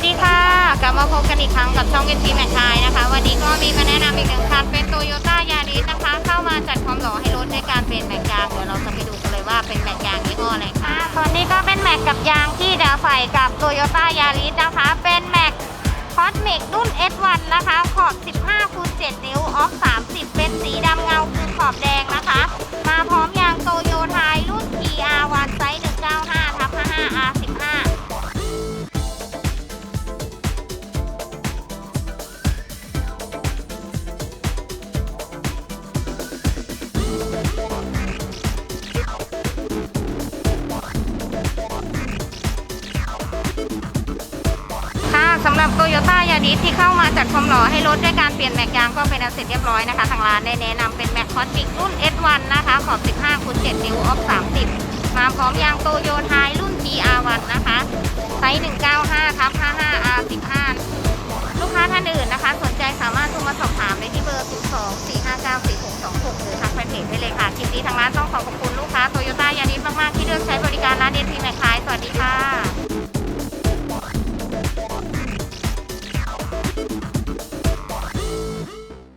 วัสดีค่ะ กลับมาพบกันอีกครั้งกับช่องเอ็นทีแมคไทยนะคะ วันนี้ก็มีมาแนะนำอีกหนึ่งคันเป็นโตโยต้ายาริสนะคะ เข้ามาจัดความหล่อให้รถในการเปลี่ยนแม็กยางเดี๋ยวเราจะไปดูกันเลยว่าเป็นแม็กยางยี่ห้ออะไรค่ะตอนนี้ก็เป็นแม็กกับยางที่จะใส่กับโตโยต้ายาริสนะคะ เป็นแม็กคอสเมกรุ่น S1 นะคะขอบ 15คูณ7 สำหรับโตโยต้ายาริสที่เข้ามาจัดความหล่อให้รถด้วยการเปลี่ยนแม็กยางก็เป็นอันเสร็จเรียบร้อยนะคะ ทางร้านได้แนะนำเป็นแม็กคอสมิกรุ่น S1 นะคะขอบ 15คูณ7นิ้วออฟ30 มาพร้อมยางโตโยไทยรุ่น TR1 นะคะไซส์195ครับ 55R15 ลูกค้าท่านอื่นนะคะ สนใจสามารถโทรมาสอบถามได้ที่เบอร์ 02 459 4626 หรือทางแฟนเพจได้เลยค่ะคลิปนี้ทางร้านต้องขอขอบคุณลูกค้า